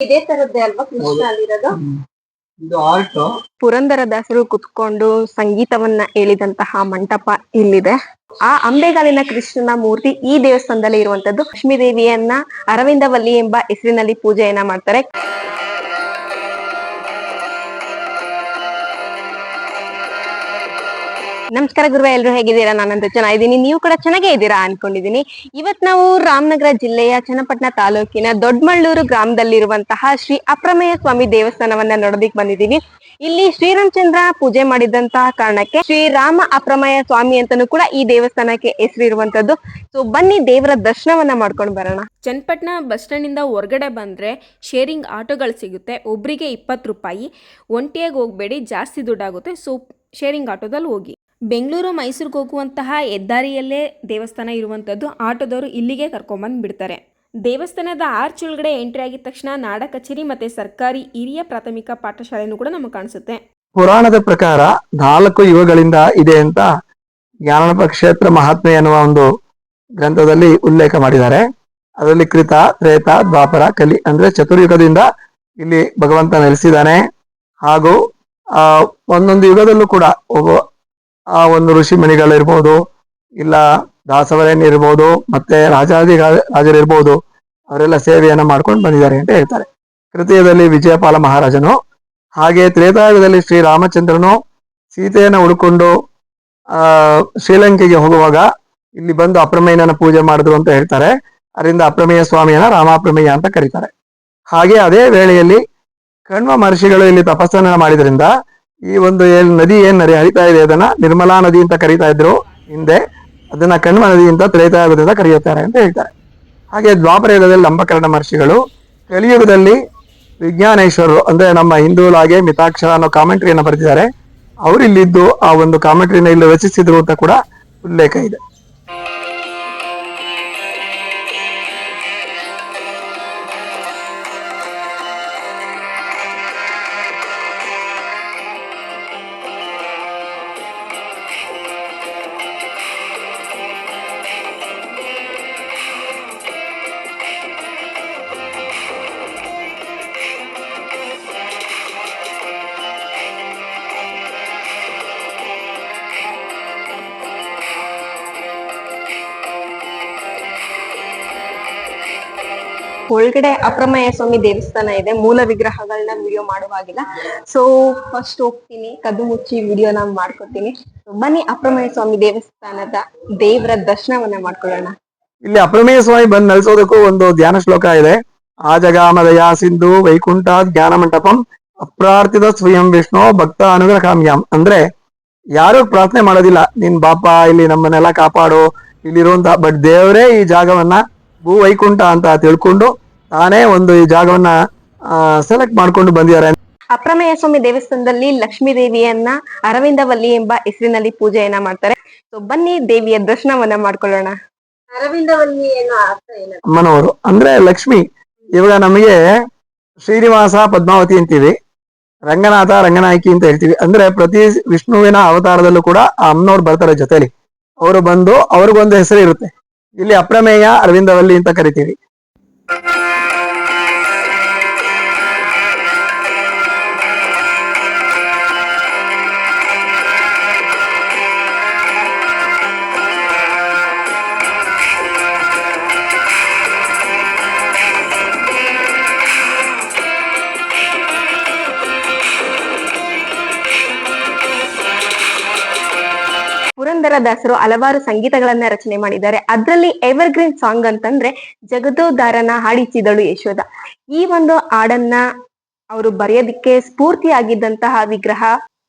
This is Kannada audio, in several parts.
ಇದೇ ತರದ್ದೇ ಅಲ್ವಾ ಕೃಷ್ಣ ಅಲ್ಲಿರೋದು ಇದು ಆರ್ಟ್. ಪುರಂದರದಾಸರು ಕುತ್ಕೊಂಡು ಸಂಗೀತವನ್ನ ಹೇಳಿದಂತಹ ಮಂಟಪ ಇಲ್ಲಿದೆ. ಆ ಅಂಬೆಗಾಲಿನ ಕೃಷ್ಣನ ಮೂರ್ತಿ ಈ ದೇವಸ್ಥಾನದಲ್ಲಿ ಇರುವಂತದ್ದು. ಲಕ್ಷ್ಮೀ ದೇವಿಯನ್ನ ಅರವಿಂದವಲ್ಲಿ ಎಂಬ ಹೆಸರಿನಲ್ಲಿ ಪೂಜೆಯನ್ನ ಮಾಡ್ತಾರೆ. ನಮಸ್ಕಾರ ಗುರುವ, ಎಲ್ರು ಹೇಗಿದ್ದೀರಾ? ನಾನಂತೂ ಚೆನ್ನಾಗಿದ್ದೀನಿ. ನೀವು ಕೂಡ ಚೆನ್ನಾಗೇ ಇದ್ದೀರಾ ಅನ್ಕೊಂಡಿದ್ದೀನಿ. ಇವತ್ ನಾವು ರಾಮನಗರ ಜಿಲ್ಲೆಯ ಚನ್ನಪಟ್ಟಣ ತಾಲೂಕಿನ ದೊಡ್ಡಮಳ್ಳೂರು ಗ್ರಾಮದಲ್ಲಿರುವಂತಹ ಶ್ರೀ ಅಪ್ರಮೇಯ ಸ್ವಾಮಿ ದೇವಸ್ಥಾನವನ್ನ ನೋಡೋದಿಕ್ ಬಂದಿದ್ದೀವಿ ಇಲ್ಲಿ ಶ್ರೀರಾಮಚಂದ್ರ ಪೂಜೆ ಮಾಡಿದಂತಹ ಕಾರಣಕ್ಕೆ ಶ್ರೀರಾಮ ಅಪ್ರಮೇಯ ಸ್ವಾಮಿ ಅಂತಾನೂ ಕೂಡ ಈ ದೇವಸ್ಥಾನಕ್ಕೆ ಹೆಸರಿರುವಂತದ್ದು ಸೊ ಬನ್ನಿ ದೇವರ ದರ್ಶನವನ್ನ ಮಾಡ್ಕೊಂಡು ಬರೋಣ. ಚನ್ನಪಟ್ಟಣ ಬಸ್ ಸ್ಟ್ಯಾಂಡ್ ಇಂದ ಹೊರಗಡೆ ಬಂದ್ರೆ ಶೇರಿಂಗ್ ಆಟೋಗಳು ಸಿಗುತ್ತೆ. ಒಬ್ಬರಿಗೆ ಇಪ್ಪತ್ತು ರೂಪಾಯಿ, ಒಂಟಿಯಾಗಿ ಹೋಗ್ಬೇಡಿ, ಜಾಸ್ತಿ ದುಡ್ಡಾಗುತ್ತೆ. ಸೊ ಶೇರಿಂಗ್ ಆಟೋದಲ್ಲಿ ಹೋಗಿ. ಬೆಂಗಳೂರು, ಮೈಸೂರಿಗೆ ಹೋಗುವಂತಹ ಹೆದ್ದಾರಿಯಲ್ಲೇ ದೇವಸ್ಥಾನ ಇರುವಂಥದ್ದು ಆಟೋದವರು ಇಲ್ಲಿಗೆ ಕರ್ಕೊಂಬಂದು ಬಿಡ್ತಾರೆ ದೇವಸ್ಥಾನದ ಆರ್ಚ್ ಒಳಗಡೆ ಎಂಟ್ರಿ ಆಗಿದ ತಕ್ಷಣ ನಾಡ ಕಚೇರಿ ಮತ್ತೆ ಸರ್ಕಾರಿ ಹಿರಿಯ ಪ್ರಾಥಮಿಕ ಪಾಠಶಾಲೆಯನ್ನು ಕೂಡ ನಮಗೆ ಕಾಣಿಸುತ್ತೆ. ಪುರಾಣದ ಪ್ರಕಾರ ನಾಲ್ಕು ಯುಗಗಳಿಂದ ಇದೆ ಅಂತ ಜ್ಞಾನಪ ಕ್ಷೇತ್ರ ಮಹಾತ್ಮೆ ಎನ್ನುವ ಒಂದು ಗ್ರಂಥದಲ್ಲಿ ಉಲ್ಲೇಖ ಮಾಡಿದ್ದಾರೆ. ಅದರಲ್ಲಿ ಕೃತ, ತ್ರೇತ, ದ್ವಾಪರ, ಕಲಿ ಅಂದ್ರೆ ಚತುರ್ಯುಗದಿಂದ ಇಲ್ಲಿ ಭಗವಂತ ನೆಲೆಸಿದ್ದಾನೆ. ಹಾಗೂ ಒಂದೊಂದು ಯುಗದಲ್ಲೂ ಕೂಡ ಒಬ್ಬ ಆ ಒಂದು ಋಷಿ ಮಣಿಗಳಿರ್ಬೋದು ಇಲ್ಲ ದಾಸವರೇನ್ ಇರ್ಬೋದು, ಮತ್ತೆ ರಾಜಾದಿ ರಾಜರಿರ್ಬೋದು, ಅವರೆಲ್ಲ ಸೇವೆಯನ್ನ ಮಾಡ್ಕೊಂಡು ಬಂದಿದ್ದಾರೆ ಅಂತ ಹೇಳ್ತಾರೆ. ಕೃತಿಯದಲ್ಲಿ ವಿಜಯಪಾಲ ಮಹಾರಾಜನು ಹಾಗೆ ತ್ರೇತಾಯುಗದಲ್ಲಿ ಶ್ರೀ ರಾಮಚಂದ್ರನು ಸೀತೆಯನ್ನು ಹುಡುಕೊಂಡು, ಆ, ಶ್ರೀಲಂಕೆಗೆ ಹೋಗುವಾಗ ಇಲ್ಲಿ ಬಂದು ಅಪ್ರಮೇಯನ ಪೂಜೆ ಮಾಡಿದ್ರು ಅಂತ ಹೇಳ್ತಾರೆ. ಅದರಿಂದ ಅಪ್ರಮೇಯ ಸ್ವಾಮಿಯನ್ನ ರಾಮಾಪ್ರಮೇಯ ಅಂತ ಕರೀತಾರೆ. ಹಾಗೆ ಅದೇ ವೇಳೆಯಲ್ಲಿ ಕಣ್ವ ಮಹರ್ಷಿಗಳು ಇಲ್ಲಿ ತಪಸ್ಸನ್ನ ಮಾಡಿದ್ರಿಂದ ಈ ಒಂದು ಏನ್ ನದಿ ಏನ್ ನದಿ ಹರಿತಾ ಇದೆ ಅದನ್ನ ನಿರ್ಮಲಾ ನದಿ ಅಂತ ಕರೀತಾ ಇದ್ರು ಹಿಂದೆ, ಅದನ್ನ ಕಣ್ಮ ನದಿ ಅಂತ ತ್ರೇತಾಯುಗದಿಂದ ಕರೆಯುತ್ತಾರೆ ಅಂತ ಹೇಳ್ತಾರೆ. ಹಾಗೆ ದ್ವಾಪರ ಯುಗದಲ್ಲಿ ಲಂಬಕರ್ಣ ಮಹರ್ಷಿಗಳು ಕಲಿಯುಗದಲ್ಲಿ ವಿಜ್ಞಾನೇಶ್ವರರು ಅಂದ್ರೆ ನಮ್ಮ ಹಿಂದೂಲಾಗೆ ಮಿತಾಕ್ಷರ ಅನ್ನೋ ಕಾಮೆಂಟ್ರಿಯನ್ನು ಬರೆದಿದ್ದಾರೆ ಅವರು ಇಲ್ಲಿದ್ದು ಆ ಒಂದು ಕಾಮೆಂಟ್ರಿನ ಇಲ್ಲಿ ರಚಿಸಿದ್ರು ಅಂತ ಕೂಡ ಉಲ್ಲೇಖ ಇದೆ. ಒಳಗಡೆ ಅಪ್ರಮೇಯ ಸ್ವಾಮಿ ದೇವಸ್ಥಾನ ಇದೆ. ಮೂಲ ವಿಗ್ರಹಗಳನ್ನ ವಿಡಿಯೋ ಮಾಡುವಾಗಿಲ್ಲ. ಸೊ ಫಸ್ಟ್ ಹೋಗ್ತೀನಿ. ಕದ್ದು ಮುಚ್ಚಿ ವಿಡಿಯೋನ ಮಾಡ್ಕೊತೀನಿ. ಬನ್ನಿ ಅಪ್ರಮೇಯ ಸ್ವಾಮಿ ದೇವಸ್ಥಾನದ ದೇವರ ದರ್ಶನವನ್ನ ಮಾಡ್ಕೊಳ್ಳೋಣ. ಇಲ್ಲಿ ಅಪ್ರಮೇಯ ಸ್ವಾಮಿ ಬಂದ್ ನೆಲೆಸೋದಕ್ಕೂ ಒಂದು ಧ್ಯಾನ ಶ್ಲೋಕ ಇದೆ. ಆ ಜಗಾಮದಯ ಸಿಂಧು ವೈಕುಂಠ ಜ್ಞಾನ ಮಂಟಪಂ ಅಪ್ರಾರ್ಥಿತ ಸ್ವಯಂ ವಿಷ್ಣು ಭಕ್ತ ಅನುಗ್ರಹ ಕಾಮ್ಯಾಂ. ಅಂದ್ರೆ ಯಾರು ಪ್ರಾರ್ಥನೆ ಮಾಡೋದಿಲ್ಲ. ನಿನ್ ಬಾಪ, ಇಲ್ಲಿ ನಮ್ಮನ್ನೆಲ್ಲ ಕಾಪಾಡು. ಇಲ್ಲಿರುವಂತ ಬಟ್ ದೇವರೇ ಈ ಜಾಗವನ್ನ ಭೂ ವೈಕುಂಠ ಅಂತ ತಿಳ್ಕೊಂಡು ತಾನೇ ಒಂದು ಈ ಜಾಗವನ್ನ ಸೆಲೆಕ್ಟ್ ಮಾಡ್ಕೊಂಡು ಬಂದಿದ್ದಾರೆ. ಅಪ್ರಮೇಯ ಸ್ವಾಮಿ ದೇವಸ್ಥಾನದಲ್ಲಿ ಲಕ್ಷ್ಮೀ ದೇವಿಯನ್ನ ಅರವಿಂದವಲ್ಲಿ ಎಂಬ ಹೆಸರಿನಲ್ಲಿ ಪೂಜೆಯನ್ನ ಮಾಡ್ತಾರೆ. ಸೊ ಬನ್ನಿ ದೇವಿಯ ದರ್ಶನವನ್ನ ಮಾಡ್ಕೊಳ್ಳೋಣ. ಅರವಿಂದವಲ್ಲಿ ಏನೋ ಅರ್ಥ ಏನು ಅಮ್ಮನವರು ಅಂದ್ರೆ ಲಕ್ಷ್ಮಿ ಇವಾಗ ನಮಗೆ ಶ್ರೀನಿವಾಸ ಪದ್ಮಾವತಿ ಅಂತೀವಿ ರಂಗನಾಥ ರಂಗನಾಯಕಿ ಅಂತ ಹೇಳ್ತೀವಿ. ಅಂದ್ರೆ ಪ್ರತಿ ವಿಷ್ಣುವಿನ ಅವತಾರದಲ್ಲೂ ಕೂಡ ಆ ಅಮ್ಮನವ್ರು ಬರ್ತಾರೆ ಜೊತೆಲಿ. ಅವರು ಬಂದು ಅವ್ರಿಗೊಂದು ಹೆಸರು ಇರುತ್ತೆ. ಇಲ್ಲಿ ಅಪ್ರಮೇಯ ಅರವಿಂದವಲ್ಲಿ ಅಂತ ಕರಿತೀವಿ. ಪುರಂದರದಾಸರು ಹಲವಾರು ಸಂಗೀತಗಳನ್ನ ರಚನೆ ಮಾಡಿದ್ದಾರೆ. ಅದರಲ್ಲಿ ಎವರ್ಗ್ರೀನ್ ಸಾಂಗ್ ಅಂತಂದ್ರೆ ಜಗದೋದಾರನ ಹಾಡಿಸಿದಳು ಯಶೋದ ಈ ಒಂದು ಹಾಡನ್ನ ಅವರು ಬರೆಯೋದಿಕ್ಕೆ ಸ್ಫೂರ್ತಿಯಾಗಿದ್ದಂತಹ ವಿಗ್ರಹ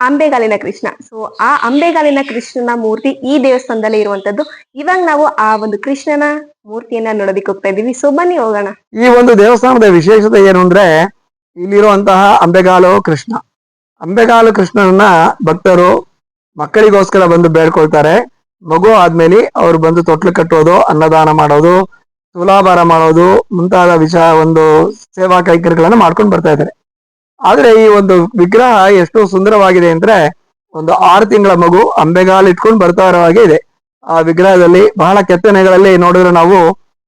ಅಂಬೆಗಾಲಿನ ಕೃಷ್ಣ. ಸೊ ಆ ಅಂಬೆಗಾಲಿನ ಕೃಷ್ಣನ ಮೂರ್ತಿ ಈ ದೇವಸ್ಥಾನದಲ್ಲಿ ಇರುವಂತದ್ದು. ಇವಾಗ ನಾವು ಆ ಒಂದು ಕೃಷ್ಣನ ಮೂರ್ತಿಯನ್ನ ನೋಡೋದಿಕ್ಕೆ ಹೋಗ್ತಾ ಇದೀವಿ ಸೊ ಬನ್ನಿ ಹೋಗೋಣ. ಈ ಒಂದು ದೇವಸ್ಥಾನದ ವಿಶೇಷತೆ ಏನು ಅಂದ್ರೆ ಇಲ್ಲಿರುವಂತಹ ಅಂಬೆಗಾಲು ಕೃಷ್ಣ. ಅಂಬೆಗಾಲು ಕೃಷ್ಣನನ್ನ ಭಕ್ತರು ಮಕ್ಕಳಿಗೋಸ್ಕರ ಬಂದು ಬೇಡ್ಕೊಳ್ತಾರೆ. ಮಗು ಆದ್ಮೇಲೆ ಅವ್ರು ಬಂದು ತೊಟ್ಲು ಕಟ್ಟೋದು, ಅನ್ನದಾನ ಮಾಡೋದು, ತುಲಾಭಾರ ಮಾಡೋದು ಮುಂತಾದ ವಿಷಯ ಒಂದು ಸೇವಾ ಕೈಕರ್ಯಗಳನ್ನ ಮಾಡ್ಕೊಂಡು ಬರ್ತಾ ಇದ್ದಾರೆ. ಆದ್ರೆ ಈ ಒಂದು ವಿಗ್ರಹ ಎಷ್ಟು ಸುಂದರವಾಗಿದೆ ಅಂದ್ರೆ ಒಂದು ಆರು ತಿಂಗಳ ಮಗು ಅಂಬೆಗಾಲು ಇಟ್ಕೊಂಡು ಬರ್ತಾ ಇರೋ ಹಾಗೆ ಇದೆ. ಆ ವಿಗ್ರಹದಲ್ಲಿ ಬಹಳ ಕೆತ್ತನೆಗಳಲ್ಲಿ ನೋಡಿದ್ರೆ ನಾವು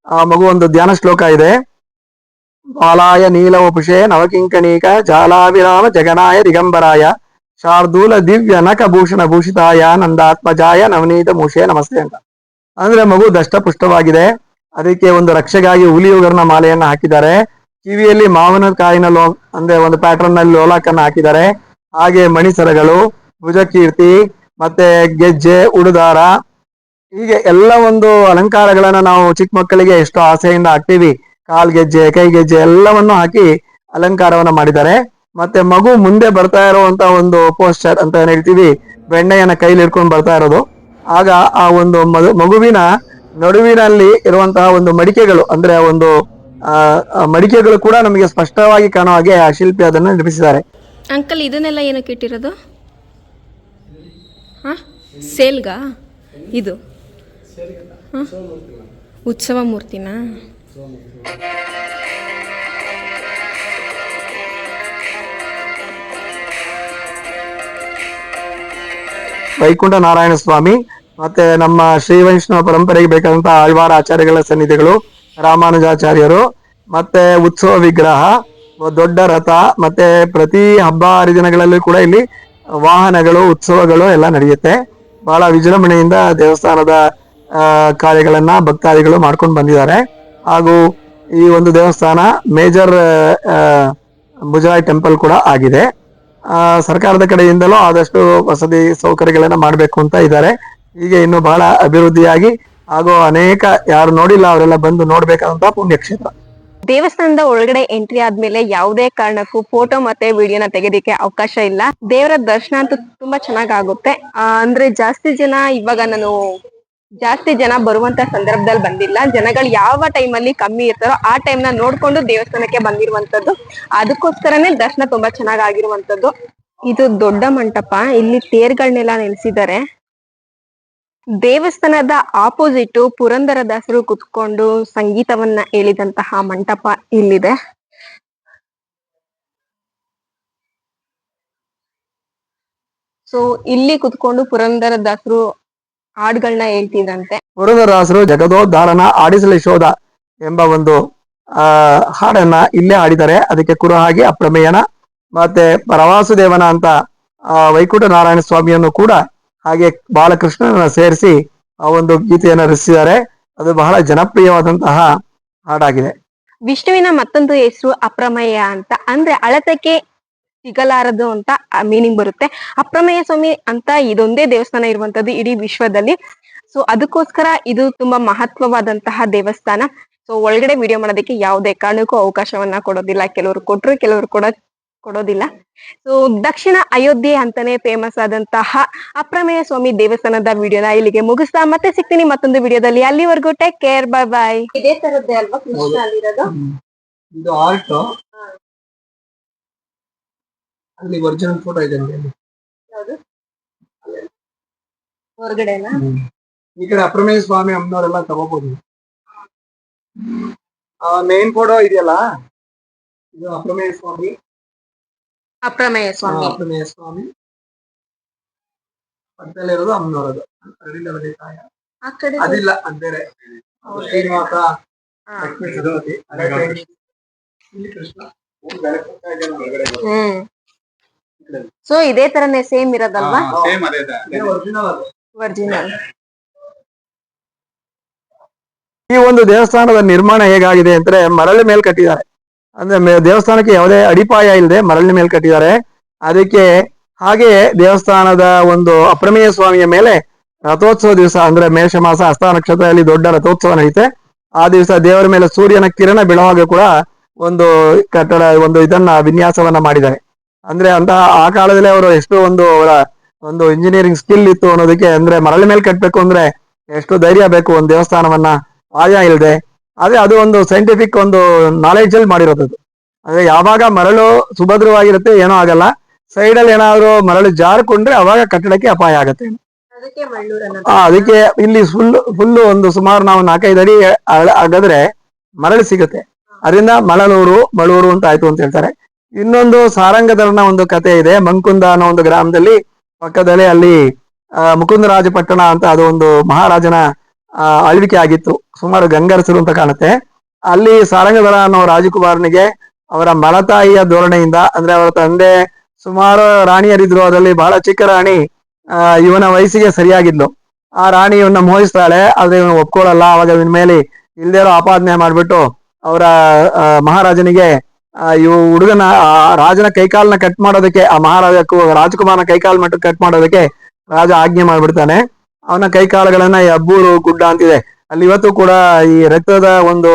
ಆ ಮಗು ಒಂದು ಧ್ಯಾನ ಶ್ಲೋಕ ಇದೆ. ಬಾಲಾಯ ನೀಲವಪುಷೇ ನವಕಿಂಕಣೀಕ ಜಾಲಾವಿರಾಮ ಜಗನಾಯ ದಿಗಂಬರಾಯ. ಶಾರ್ದೂಲ ದಿವ್ಯ ನಖಭೂಷಣ ಭೂಷಿತಾಯ ನಂದಾತ್ಮಜಾಯ ನವನೀತ ಮೂಷೆ ನಮಸ್ತೆ ಅಂತ. ಅಂದ್ರೆ ಮಗು ದಷ್ಟಪುಷ್ಟವಾಗಿದೆ. ಅದಕ್ಕೆ ಒಂದು ರಕ್ಷೆಗಾಗಿ ಹುಲಿಯುಗರ್ನ ಮಾಲೆಯನ್ನ ಹಾಕಿದ್ದಾರೆ. ಕಿವಿಯಲ್ಲಿ ಮಾವಿನ ಕಾಯಿನ ಲೋ, ಅಂದ್ರೆ ಒಂದು ಪ್ಯಾಟರ್ನ್ನಲ್ಲಿ ಲೋಲಾಕನ್ನ ಹಾಕಿದ್ದಾರೆ. ಹಾಗೆ ಮಣಿಸರಗಳು, ಭುಜಕೀರ್ತಿ, ಮತ್ತೆ ಗೆಜ್ಜೆ, ಉಡುದಾರ. ಹೀಗೆ ಎಲ್ಲ ಒಂದು ಅಲಂಕಾರಗಳನ್ನ ನಾವು ಚಿಕ್ಕ ಮಕ್ಕಳಿಗೆ ಎಷ್ಟು ಆಸೆಯಿಂದ ಹಾಕ್ತೀವಿ. ಕಾಲ್ ಗೆಜ್ಜೆ, ಕೈ ಗೆಜ್ಜೆ ಎಲ್ಲವನ್ನು ಹಾಕಿ ಅಲಂಕಾರವನ್ನ ಮಾಡಿದ್ದಾರೆ. ಮತ್ತೆ ಮಗು ಮುಂದೆ ಬರ್ತಾ ಇರುವಂತ ಒಂದು ಪೋಸ್ಟರ್ ಅಂತ ಏನ್ ಹೇಳ್ತೀವಿ, ಬೆಣ್ಣೆಯನ್ನ ಕೈಲಿ ಹಿಡ್ಕೊಂಡು ಬರ್ತಾ ಇರೋದು. ಆಗ ಆ ಒಂದು ಮಗು- ಮಗುವಿನ ನಡುವಿನಲ್ಲಿ ಇರುವಂತಹ ಒಂದು ಮಡಿಕೆಗಳು, ಅಂದ್ರೆ ಒಂದು ಮಡಿಕೆಗಳು ಕೂಡ ನಮಗೆ ಸ್ಪಷ್ಟವಾಗಿ ಕಾಣುವ ಹಾಗೆ ಆ ಶಿಲ್ಪಿ ಅದನ್ನು ನಿರ್ಮಿಸಿದ್ದಾರೆ. ಅಂಕಲ್, ಇದನ್ನೆಲ್ಲ ಏನಕ್ಕೆ ಇಟ್ಟಿರೋದು? ಹಾಂ? ಸೇಲ್ಗಾ? ಇದು? ಉತ್ಸವ ಮೂರ್ತಿನಾ? ವೈಕುಂಠ ನಾರಾಯಣ ಸ್ವಾಮಿ, ಮತ್ತೆ ನಮ್ಮ ಶ್ರೀ ವೈಷ್ಣವ ಪರಂಪರೆಗೆ ಬೇಕಾದಂತಹ ಆಳ್ವಾರ ಆಚಾರ್ಯಗಳ ಸನ್ನಿಧಿಗಳು, ರಾಮಾನುಜಾಚಾರ್ಯರು, ಮತ್ತೆ ಉತ್ಸವ ವಿಗ್ರಹ, ದೊಡ್ಡ ರಥ, ಮತ್ತೆ ಪ್ರತಿ ಹಬ್ಬ ಹರಿದಿನಗಳಲ್ಲೂ ಕೂಡ ಇಲ್ಲಿ ವಾಹನಗಳು, ಉತ್ಸವಗಳು ಎಲ್ಲ ನಡೆಯುತ್ತೆ. ಬಹಳ ವಿಜೃಂಭಣೆಯಿಂದ ದೇವಸ್ಥಾನದ ಕಾರ್ಯಗಳನ್ನ ಭಕ್ತಾದಿಗಳು ಮಾಡ್ಕೊಂಡು ಬಂದಿದ್ದಾರೆ. ಹಾಗೂ ಈ ಒಂದು ದೇವಸ್ಥಾನ ಮೇಜರ್ ಮುಜರಾಯ್ ಟೆಂಪಲ್ ಕೂಡ ಆಗಿದೆ. ಆ, ಸರ್ಕಾರದ ಕಡೆಯಿಂದಲೂ ಆದಷ್ಟು ವಸತಿ ಸೌಕರ್ಯಗಳನ್ನ ಮಾಡಬೇಕು ಅಂತ ಇದ್ದಾರೆ. ಹೀಗೆ ಇನ್ನು ಬಹಳ ಅಭಿವೃದ್ಧಿಯಾಗಿ ಹಾಗೂ ಅನೇಕ ಯಾರು ನೋಡಿಲ್ಲ ಅವರೆಲ್ಲ ಬಂದು ನೋಡ್ಬೇಕಾದಂತಹ ಪುಣ್ಯಕ್ಷೇತ್ರ. ದೇವಸ್ಥಾನದ ಒಳಗಡೆ ಎಂಟ್ರಿ ಆದ್ಮೇಲೆ ಯಾವುದೇ ಕಾರಣಕ್ಕೂ ಫೋಟೋ ಮತ್ತೆ ವಿಡಿಯೋನ ತೆಗೆದಿಕ್ಕೆ ಅವಕಾಶ ಇಲ್ಲ. ದೇವರ ದರ್ಶನ ಅಂತೂ ತುಂಬಾ ಚೆನ್ನಾಗ್ ಆಗುತ್ತೆ. ಅಂದ್ರೆ ಜಾಸ್ತಿ ಜನ ಇವಾಗ ನಾನು ಜಾಸ್ತಿ ಜನ ಬರುವಂತ ಸಂದರ್ಭದಲ್ಲಿ ಬಂದಿಲ್ಲ. ಜನಗಳು ಯಾವ ಟೈಮ್ ಅಲ್ಲಿ ಕಮ್ಮಿ ಇರ್ತಾರೋ ಆ ಟೈಮ್ನ ನೋಡ್ಕೊಂಡು ದೇವಸ್ಥಾನಕ್ಕೆ ಬಂದಿರುವಂತದ್ದು. ಅದಕ್ಕೋಸ್ಕರನೇ ದರ್ಶನ ತುಂಬಾ ಚೆನ್ನಾಗ್ ಆಗಿರುವಂತದ್ದು ಇದು ದೊಡ್ಡ ಮಂಟಪ. ಇಲ್ಲಿ ತೇರ್ಗಳನ್ನೆಲ್ಲ ನಿಲ್ಸಿದ್ದಾರೆ. ದೇವಸ್ಥಾನದ ಆಪೋಸಿಟ್ ಪುರಂದರದಾಸರು ಕುತ್ಕೊಂಡು ಸಂಗೀತವನ್ನ ಹೇಳಿದಂತಹ ಮಂಟಪ ಇಲ್ಲಿದೆ. ಸೊ ಇಲ್ಲಿ ಕುತ್ಕೊಂಡು ಪುರಂದರದಾಸರು ಹಾಡ್ಗಳನ್ನ ಹೇಳ್ತಿದ್ರಂತೆ ವರದರಾಸರು ಜಗದೋದ್ಧಾರನ ಆಡಿಸಲಿ ಶೋಧ ಎಂಬ ಒಂದು ಆ ಹಾಡನ್ನ ಇಲ್ಲೇ ಹಾಡಿದ್ದಾರೆ. ಅದಕ್ಕೆ ಕುರುಹಾಗಿ ಅಪ್ರಮೇಯನ ಮತ್ತೆ ಪ್ರವಾಸುದೇವನ ಅಂತ ಆ ವೈಕುಂಠ ನಾರಾಯಣ ಸ್ವಾಮಿಯನ್ನು ಕೂಡ ಹಾಗೆ ಬಾಲಕೃಷ್ಣನ ಸೇರಿಸಿ ಆ ಒಂದು ಗೀತೆಯನ್ನು ರಚಿಸಿದ್ದಾರೆ. ಅದು ಬಹಳ ಜನಪ್ರಿಯವಾದಂತಹ ಹಾಡಾಗಿದೆ. ವಿಷ್ಣುವಿನ ಮತ್ತೊಂದು ಹೆಸರು ಅಪ್ರಮೇಯ ಅಂತ. ಅಂದ್ರೆ ಅಳತಕ್ಕೆ ಸಿಗಲಾರದು ಅಂತ ಮೀನಿಂಗ್ ಬರುತ್ತೆ. ಅಪ್ರಮೇಯ ಸ್ವಾಮಿ ಅಂತ ಇದೊಂದೇ ದೇವಸ್ಥಾನ ಇರುವಂತದ್ದು ಇಡೀ ವಿಶ್ವದಲ್ಲಿ. ಸೊ ಅದಕ್ಕೋಸ್ಕರ ಇದು ತುಂಬಾ ಮಹತ್ವವಾದಂತಹ ದೇವಸ್ಥಾನ. ಸೊ ಒಳಗಡೆ ವಿಡಿಯೋ ಮಾಡೋದಕ್ಕೆ ಯಾವುದೇ ಕಾರಣಕ್ಕೂ ಅವಕಾಶವನ್ನ ಕೊಡೋದಿಲ್ಲ. ಕೆಲವರು ಕೊಟ್ರು ಕೆಲವರು ಕೊಡ ಕೊಡೋದಿಲ್ಲ. ಸೊ ದಕ್ಷಿಣ ಅಯೋಧ್ಯೆ ಅಂತಾನೆ ಫೇಮಸ್ ಆದಂತಹ ಅಪ್ರಮೇಯ ಸ್ವಾಮಿ ದೇವಸ್ಥಾನದ ವಿಡಿಯೋನ ಇಲ್ಲಿಗೆ ಮುಗಿಸ್ತಾ ಮತ್ತೆ ಸಿಗ್ತೀನಿ ಮತ್ತೊಂದು ವಿಡಿಯೋದಲ್ಲಿ ಅಲ್ಲಿವರೆಗೂ ಟೇಕ್ ಕೇರ್ ಬೈ ಬಾಯ್ ಇದೇ ತರದ್ದೇ ಅಲ್ವಾ ಕೃಷ್ಣ ಅಲ್ಲಿರೋದು? ಅಲ್ಲಿ ಒರಿಜಿನಲ್ ಫೋಟೋ ಇದೆ ಅಲ್ಲಿ. ಯಾವುದು? ಹೊರಗಡೆನಾ? ಈ ಕಡೆ ಅಪ್ರಮೇಯ ಸ್ವಾಮಿ ಅಮ್ಮನವರೆಲ್ಲ ತಗೋಬಹುದು ಮೇನ್ ಫೋಟೋ ಇದೆಯಲ್ಲ? ಇದು ಅಪ್ರಮೇಯ ಸ್ವಾಮಿ. ಅಪ್ರಮೇಯ ಸ್ವಾಮಿ. ಅಪ್ರಮೇಯ ಸ್ವಾಮಿ. ಪಕ್ಕದಲ್ಲಿರೋದು ಅಮ್ಮನವರದು. ಅಡಿಲಲ್ಲಿ ತಾಯ. ಅದಿಲ್ಲ ಅದ್ ಬೇರೆ. ಶ್ರೀನಿವಾಸ. ಲಕ್ಷ್ಮೀ ಸರಸ್ವತಿ. ಇಲ್ಲಿ ಕೃಷ್ಣ. ಹ್ಮ್. ಸೊ ಇದೇ ತರನೇ ಸೇಮ್ ಇರೋದಲ್ವಾ? ಸೇಮ್ ಅದೇ ಒರಿಜಿನಲ್ ಈ ಒಂದು ದೇವಸ್ಥಾನದ ನಿರ್ಮಾಣ ಹೇಗಾಗಿದೆ ಅಂದ್ರೆ ಮರಳಿ ಮೇಲೆ ಕಟ್ಟಿದ್ದಾರೆ. ಅಂದ್ರೆ ದೇವಸ್ಥಾನಕ್ಕೆ ಯಾವುದೇ ಅಡಿಪಾಯ ಇಲ್ಲದೆ ಮರಳಿ ಮೇಲೆ ಕಟ್ಟಿದ್ದಾರೆ. ಅದಕ್ಕೆ ಹಾಗೆ ದೇವಸ್ಥಾನದ ಒಂದು ಅಪ್ರಮೇಯ ಸ್ವಾಮಿಯ ಮೇಲೆ ರಥೋತ್ಸವ ದಿವಸ ಅಂದ್ರೆ ಮೇಷ ಮಾಸ ಹಸ್ತ ನಕ್ಷತ್ರದಲ್ಲಿ ದೊಡ್ಡ ರಥೋತ್ಸವ ನಡೆಯುತ್ತೆ ಆ ದಿವಸ ದೇವರ ಮೇಲೆ ಸೂರ್ಯನ ಕಿರಣ ಬೀಳುವಾಗ ಕೂಡ ಒಂದು ಕಟ್ಟಡ ಒಂದು ಇದನ್ನ ವಿನ್ಯಾಸವನ್ನ ಮಾಡಿದ್ದಾರೆ. ಅಂದ್ರೆ ಅಂತ ಆ ಕಾಲದಲ್ಲಿ ಅವರು ಎಷ್ಟು ಒಂದು ಅವರ ಒಂದು ಇಂಜಿನಿಯರಿಂಗ್ ಸ್ಕಿಲ್ ಇತ್ತು ಅನ್ನೋದಕ್ಕೆ ಅಂದ್ರೆ ಮರಳಿ ಮೇಲೆ ಕಟ್ಟಬೇಕು ಅಂದ್ರೆ ಎಷ್ಟು ಧೈರ್ಯ ಬೇಕು ಒಂದು ದೇವಸ್ಥಾನವನ್ನ. ಆಯ ಇಲ್ಲದೆ ಅದೇ ಅದು ಒಂದು ಸೈಂಟಿಫಿಕ್ ಒಂದು ನಾಲೆಡ್ಜ್ ಅಲ್ಲಿ ಮಾಡಿರೋದು ಅದು. ಅಂದ್ರೆ ಯಾವಾಗ ಮರಳು ಸುಭದ್ರವಾಗಿರುತ್ತೆ ಏನೋ ಆಗಲ್ಲ. ಸೈಡ್ ಅಲ್ಲಿ ಏನಾದ್ರು ಮರಳು ಜಾರ್ಕೊಂಡ್ರೆ ಅವಾಗ ಕಟ್ಟಡಕ್ಕೆ ಅಪಾಯ ಆಗತ್ತೆ. ಅದಕ್ಕೆ ಇಲ್ಲಿ ಫುಲ್ ಫುಲ್ ಒಂದು ಸುಮಾರು ನಾವು ನಾಲ್ಕೈದು ಅಡಿ ಆಗದ್ರೆ ಮರಳು ಸಿಗುತ್ತೆ. ಅದರಿಂದ ಮಳಲೂರು ಮಳೂರು ಅಂತ ಆಯ್ತು ಅಂತ ಹೇಳ್ತಾರೆ. ಇನ್ನೊಂದು ಸಾರಂಗಧರನ ಒಂದು ಕತೆ ಇದೆ. ಮಂಕುಂದ ಅನ್ನೋ ಒಂದು ಗ್ರಾಮದಲ್ಲಿ ಪಕ್ಕದಲ್ಲೇ ಅಲ್ಲಿ ಮುಕುಂದರಾಜ ಮುಕುಂದರಾಜಪಟ್ಟಣ ಅಂತ ಅದು ಒಂದು ಮಹಾರಾಜನ ಆಳ್ವಿಕೆ ಆಗಿತ್ತು. ಸುಮಾರು ಗಂಗರಸರು ಅಂತ ಕಾಣುತ್ತೆ. ಅಲ್ಲಿ ಸಾರಂಗಧರ ಅನ್ನೋ ರಾಜಕುಮಾರನಿಗೆ ಅವರ ಮಲತಾಯಿಯ ಧೋರಣೆಯಿಂದ, ಅಂದ್ರೆ ಅವರ ತಂದೆ ಸುಮಾರು ರಾಣಿಯರಿದ್ರು, ಅದರಲ್ಲಿ ಬಹಳ ಚಿಕ್ಕ ರಾಣಿ ಇವನ ವಯಸ್ಸಿಗೆ ಸರಿಯಾಗಿದ್ಲು. ಆ ರಾಣಿ ಇವನ್ನ ಮೋಹಿಸ್ತಾಳೆ, ಆದ್ರೆ ಇವನು ಒಪ್ಕೊಳ್ಳಲ್ಲ. ಅವಾಗ ಇವನ ಮೇಲೆ ಇಲ್ದೇರೋ ಆಪಾದನೆ ಮಾಡ್ಬಿಟ್ಟು ಅವರ ಮಹಾರಾಜನಿಗೆ ಇವು ಹುಡುಗನ ರಾಜನ ಕೈಕಾಲನ್ನ ಕಟ್ ಮಾಡೋದಕ್ಕೆ, ಆ ಮಹಾರಾಜ ರಾಜಕುಮಾರನ ಕೈಕಾಲ್ ಮಟ್ಟ ಕಟ್ ಮಾಡೋದಕ್ಕೆ ರಾಜ ಆಜ್ಞೆ ಮಾಡ್ಬಿಡ್ತಾನೆ. ಅವನ ಕೈಕಾಲುಗಳನ್ನ ಈ ಅಬ್ಬೂರು ಗುಡ್ಡ ಅಂತಿದೆ. ಅಲ್ಲಿ ಇವತ್ತು ಕೂಡ ಈ ರಕ್ತದ ಒಂದು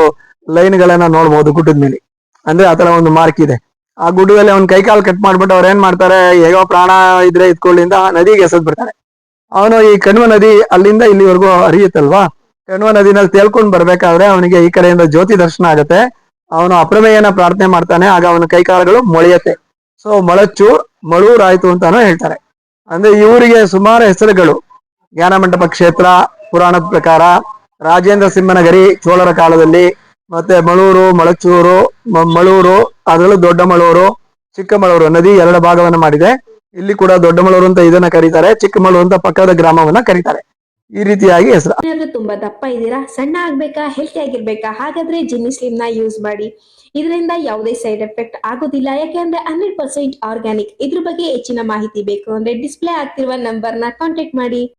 ಲೈನ್ಗಳನ್ನ ನೋಡ್ಬೋದು ಗುಡ್ಡದ ಮೇಲೆ. ಅಂದ್ರೆ ಆತರ ಒಂದು ಮಾರ್ಕ್ ಇದೆ. ಆ ಗುಡ್ಡದಲ್ಲಿ ಅವ್ನ ಕೈಕಾಲು ಕಟ್ ಮಾಡ್ಬಿಟ್ಟು ಅವ್ರು ಏನ್ ಮಾಡ್ತಾರೆ, ಹೇಗೋ ಪ್ರಾಣ ಇದ್ರೆ ಇದ್ಕೊಳ್ಳಿಂದ ನದಿಗೆ ಎಸೆದ್ ಬಿಡ್ತಾರೆ. ಅವನು ಈ ಕಣ್ವ ನದಿ ಅಲ್ಲಿಂದ ಇಲ್ಲಿವರೆಗೂ ಹರಿಯುತ್ತಲ್ವಾ? ಕಣ್ವ ನದಿನಲ್ಲಿ ತೇಲ್ಕೊಂಡ್ ಬರ್ಬೇಕಾದ್ರೆ ಅವನಿಗೆ ಈ ಕಡೆಯಿಂದ ಜ್ಯೋತಿ ದರ್ಶನ ಆಗುತ್ತೆ. ಅವನು ಅಪ್ರಮೇಯನ ಪ್ರಾರ್ಥನೆ ಮಾಡ್ತಾನೆ, ಆಗ ಅವನ ಕೈಕಾಲುಗಳು ಮೊಳೆಯತ್ತೆ. ಸೊ ಮೊಳಚ್ಚು ಮಳೂರಾಯ್ತು ಅಂತಾನು ಹೇಳ್ತಾರೆ. ಅಂದ್ರೆ ಇವರಿಗೆ ಸುಮಾರು ಹೆಸರುಗಳು. ಜ್ಞಾನ ಮಂಟಪ ಕ್ಷೇತ್ರ ಪುರಾಣದ ಪ್ರಕಾರ, ರಾಜೇಂದ್ರ ಸಿಂಹನಗರಿ, ಚೋಳರ ಕಾಲದಲ್ಲಿ, ಮತ್ತೆ ಮಳೂರು, ಮೊಳಚೂರು ಮಳೂರು, ಅದರಲ್ಲೂ ದೊಡ್ಡ ಮಳೂರು, ಚಿಕ್ಕ ಮಳೂರು, ನದಿ ಎರಡು ಭಾಗವನ್ನು ಮಾಡಿದೆ. ಇಲ್ಲಿ ಕೂಡ ದೊಡ್ಡಮಳೂರು ಅಂತ ಇದನ್ನ ಕರೀತಾರೆ ಚಿಕ್ಕಮಳೂರು ಅಂತ ಪಕ್ಕದ ಗ್ರಾಮವನ್ನ ಕರೀತಾರೆ. ಈ ರೀತಿಯಾಗಿ ಹೆಸರು. ತುಂಬಾ ದಪ್ಪ ಇದ್ದೀರಾ? ಸಣ್ಣ ಆಗ್ಬೇಕಾ? ಹೆಲ್ತಿ ಆಗಿರ್ಬೇಕಾ? ಹಾಗಾದ್ರೆ ಜಿನ್ನಿ ಸ್ಲಿಮ್ನ ಯೂಸ್ ಮಾಡಿ. ಇದರಿಂದ ಯಾವುದೇ ಸೈಡ್ ಎಫೆಕ್ಟ್ ಆಗೋದಿಲ್ಲ. ಯಾಕೆಂದ್ರೆ ಹಂಡ್ರೆಡ್ ಪರ್ಸೆಂಟ್ ಆರ್ಗ್ಯಾನಿಕ್ ಇದ್ರ ಬಗ್ಗೆ ಹೆಚ್ಚಿನ ಮಾಹಿತಿ ಬೇಕು ಅಂದ್ರೆ ಡಿಸ್ಪ್ಲೇ ಆಗ್ತಿರುವ ನಂಬರ್ನ ಕಾಂಟ್ಯಾಕ್ಟ್ ಮಾಡಿ.